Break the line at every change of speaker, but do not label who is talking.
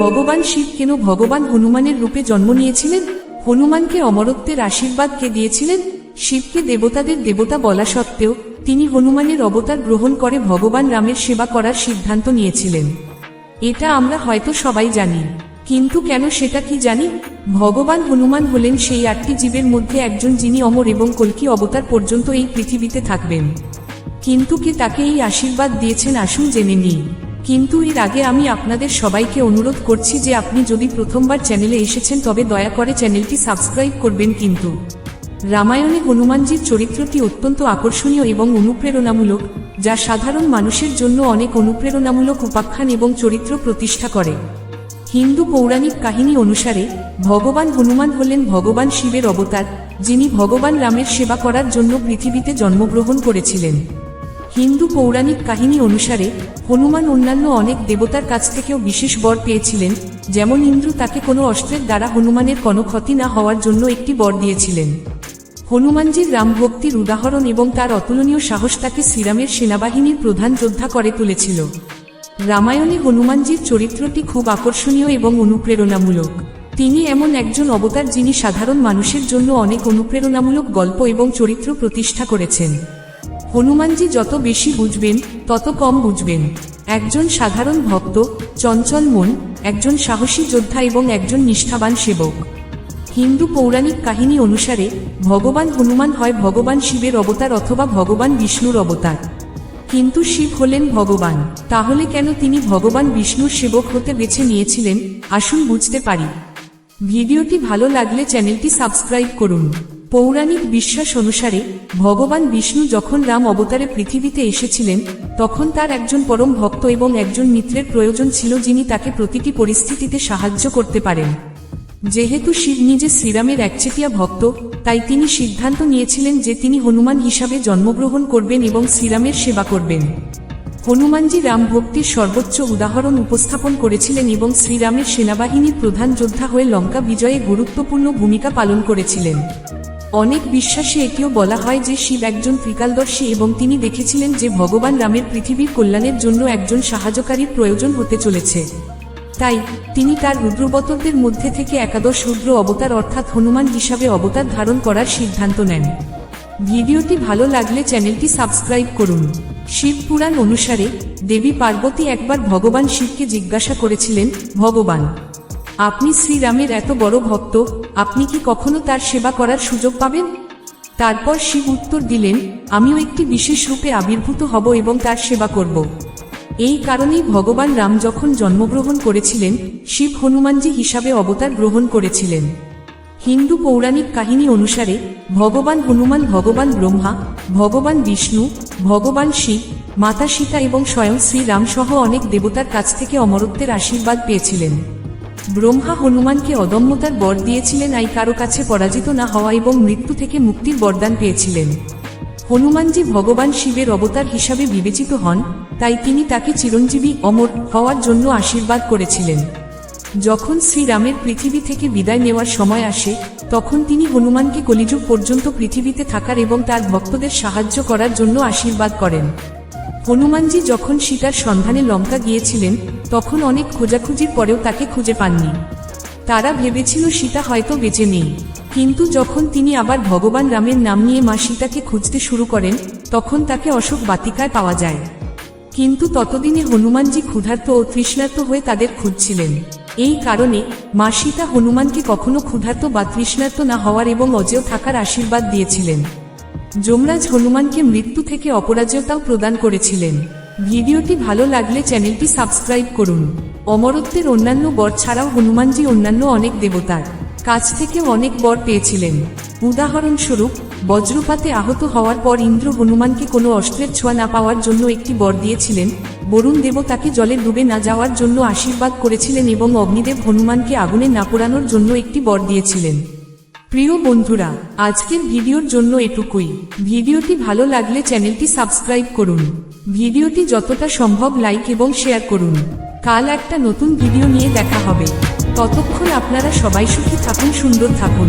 ভগবান শিব কেন ভগবান হনুমানের রূপে জন্ম নিয়েছিলেন? হনুমানকে অমরত্বের আশীর্বাদ কে দিয়েছিলেন? শিবকে দেবতাদের দেবতা বলা সত্ত্বেও তিনি হনুমানের অবতার গ্রহণ করে ভগবান রামের সেবা করার সিদ্ধান্ত নিয়েছিলেন। এটা আমরা হয়তো সবাই জানি। কিন্তু কেন সেটা কি জানি? ভগবান হনুমান হলেন সেই আটটি জীবের মধ্যে একজন যিনি অমর এবং কল্কি অবতার পর্যন্ত এই পৃথিবীতে থাকবেন। কিন্তু কে তাকে এই আশীর্বাদ দিয়েছেন আসুন জেনে নিই। কিন্তু এর আগে আমি আপনাদের সবাইকে অনুরোধ করছি যে আপনি যদি প্রথমবার চ্যানেলে এসেছেন তবে দয়া করে চ্যানেলটি সাবস্ক্রাইব করবেন কিন্তু রামায়ণে হনুমানজির চরিত্রটি অত্যন্ত আকর্ষণীয় এবং অনুপ্রেরণামূলক, যা সাধারণ মানুষের জন্য অনেক অনুপ্রেরণামূলক উপাখ্যান এবং চরিত্র প্রতিষ্ঠা করে। হিন্দু পৌরাণিক কাহিনী অনুসারে, ভগবান হনুমান হলেন ভগবান শিবের অবতার, যিনি ভগবান রামের সেবা করার জন্য পৃথিবীতে জন্মগ্রহণ করেছিলেন। হিন্দু পৌরাণিক কাহিনী অনুসারে হনুমান অন্যান্য অনেক দেবতার কাছ থেকেও বিশেষ বর পেয়েছিলেন, যেমন ইন্দ্র তাকে কোনো অস্ত্রের দ্বারা হনুমানের কোনো ক্ষতি না হওয়ার জন্য একটি বর দিয়েছিলেন। হনুমানজির রামভক্তির উদাহরণ এবং তার অতুলনীয় সাহস তাকে শ্রীরামের সেনাবাহিনীর প্রধান যোদ্ধা করে তুলেছিল। রামায়ণে হনুমানজির চরিত্রটি খুব আকর্ষণীয় এবং অনুপ্রেরণামূলক। তিনি এমন একজন অবতার যিনি সাধারণ মানুষের জন্য অনেক অনুপ্রেরণামূলক গল্প এবং চরিত্র প্রতিষ্ঠা করেছেন। হনুমানজি যত বেশি বুঝবেন, তত কম বুঝবেন। একজন সাধারণ ভক্ত, চঞ্চল মন, একজন সাহসী যোদ্ধা এবং একজন নিষ্ঠাবান সেবক। হিন্দু পৌরাণিক কাহিনী অনুসারে, ভগবান হনুমান হয় ভগবান শিবের অবতার অথবা ভগবান বিষ্ণুর অবতার। কিন্তু শিব হলেন ভগবান, তাহলে কেন তিনি ভগবান বিষ্ণুর সেবক হতে বেছে নিয়েছিলেন? আসুন বুঝতে পারি। ভিডিওটি ভালো লাগলে চ্যানেলটি সাবস্ক্রাইব করুন। পৌরাণিক বিশ্বাস অনুসারে, ভগবান বিষ্ণু যখন রাম অবতারে পৃথিবীতে এসেছিলেন, তখন তার একজন পরম ভক্ত এবং একজন মিত্রের প্রয়োজন ছিল যিনি তাকে প্রতিটি পরিস্থিতিতে সাহায্য করতে পারেন। যেহেতু শিব নিজে শ্রীরামের একচেটিয়া ভক্ত, তাই তিনি সিদ্ধান্ত নিয়েছিলেন যে তিনি হনুমান হিসাবে জন্মগ্রহণ করবেন এবং শ্রীরামের সেবা করবেন। হনুমানজি রাম ভক্তির সর্বোচ্চ উদাহরণ উপস্থাপন করেছিলেন এবং শ্রীরামের সেনাবাহিনীর প্রধান যোদ্ধা হয়ে লঙ্কা বিজয়ে গুরুত্বপূর্ণ ভূমিকা পালন করেছিলেন। অনেক বিশ্বাসে এটিও বলা হয় যে শিব একজন ত্রিকালদর্শী এবং তিনি দেখেছিলেন যে ভগবান রামের পৃথিবীর কল্যাণের জন্য একজন সাহায্যকারীর প্রয়োজন হতে চলেছে। তাই, তিনি তার রুদ্রবতরদের মধ্যে থেকে একাদশ রুদ্র অবতার অর্থাৎ হনুমান হিসাবে অবতার ধারণ করার সিদ্ধান্ত নেন। ভিডিওটি ভালো লাগলে চ্যানেলটি সাবস্ক্রাইব করুন। শিব পুরাণ অনুসারে দেবী পার্বতী একবার ভগবান শিবকে জিজ্ঞাসা করেছিলেন, ভগবান আপনি শ্রীরামের এত বড় ভক্ত, আপনি কি কখনো তার সেবা করার সুযোগ পাবেন? তারপর শিব উত্তর দিলেন, আমিও একটি বিশেষ রূপে আবির্ভূত হব এবং তার সেবা করব। এই কারণেই ভগবান রাম যখন জন্মগ্রহণ করেছিলেন, শিব হনুমানজি হিসাবে অবতার গ্রহণ করেছিলেন। হিন্দু পৌরাণিক কাহিনী অনুসারে, ভগবান হনুমান, ভগবান ব্রহ্মা, ভগবান বিষ্ণু, ভগবান শিব, মাতা সীতা এবং স্বয়ং শ্রীরাম সহ অনেক দেবতার কাছ থেকে অমরত্বের আশীর্বাদ পেয়েছিলেন। ব্রহ্মা হনুমানকে অদম্যতার বর দিয়েছিলেন আই কারও কাছে পরাজিত না হওয়া এবং মৃত্যু থেকে মুক্তির বরদান পেয়েছিলেন। হনুমানজি ভগবান শিবের অবতার হিসাবে বিবেচিত হন, তাই তিনি তাকে চিরঞ্জীবী অমর হওয়ার জন্য আশীর্বাদ করেছিলেন। যখন শ্রীরামের পৃথিবী থেকে বিদায় নেওয়ার সময় আসে, তখন তিনি হনুমানকে কলিযুগ পর্যন্ত পৃথিবীতে থাকার এবং তার ভক্তদের সাহায্য করার জন্য আশীর্বাদ করেন। হনুমানজি যখন সীতার সন্ধানে লঙ্কা গিয়েছিলেন, তখন অনেক খোঁজাখুঁজির পরেও তাকে খুঁজে পাননি। তারা ভেবেছিল সীতা হয়তো বেঁচে নেই। কিন্তু যখন তিনি আবার ভগবান রামের নাম নিয়ে মা সীতাকে খুঁজতে শুরু করেন, তখন তাকে অশোক বাতিকায় পাওয়া যায়। কিন্তু ততদিনে হনুমানজি ক্ষুধার্ত ও তৃষ্ণার্ত হয়ে তাদের খুঁজছিলেন। এই কারণে মা সীতা হনুমানকে কখনো ক্ষুধার্ত বা তৃষ্ণার্ত না হওয়ার এবং অজেয় থাকার আশীর্বাদ দিয়েছিলেন। যমরাজ হনুমানকে মৃত্যু থেকে অপরাজয়তাও প্রদান করেছিলেন। ভিডিওটি ভালো লাগলে চ্যানেলটি সাবস্ক্রাইব করুন। অমরত্বের অন্যান্য বর ছাড়াও হনুমানজি অন্যান্য অনেক দেবতার কাছ থেকেও অনেক বর পেয়েছিলেন। উদাহরণস্বরূপ, বজ্রপাতে আহত হওয়ার পর ইন্দ্র হনুমানকে কোনো অস্ত্রের ছোঁয়া না পাওয়ার জন্য একটি বর দিয়েছিলেন। বরুণ দেব তাকে জলে ডুবে না যাওয়ার জন্য আশীর্বাদ করেছিলেন এবং অগ্নিদেব হনুমানকে আগুনে না পোড়ানোর জন্য একটি বর দিয়েছিলেন। প্রিয় বন্ধুরা, আজকের ভিডিওর জন্য এটুকুই। ভিডিওটি ভালো লাগলে চ্যানেলটি সাবস্ক্রাইব করুন। ভিডিওটি যতটা সম্ভব লাইক এবং শেয়ার করুন। কাল একটা নতুন ভিডিও নিয়ে দেখা হবে। ততক্ষণ আপনারা সবাই সুখী থাকুন, সুন্দর থাকুন।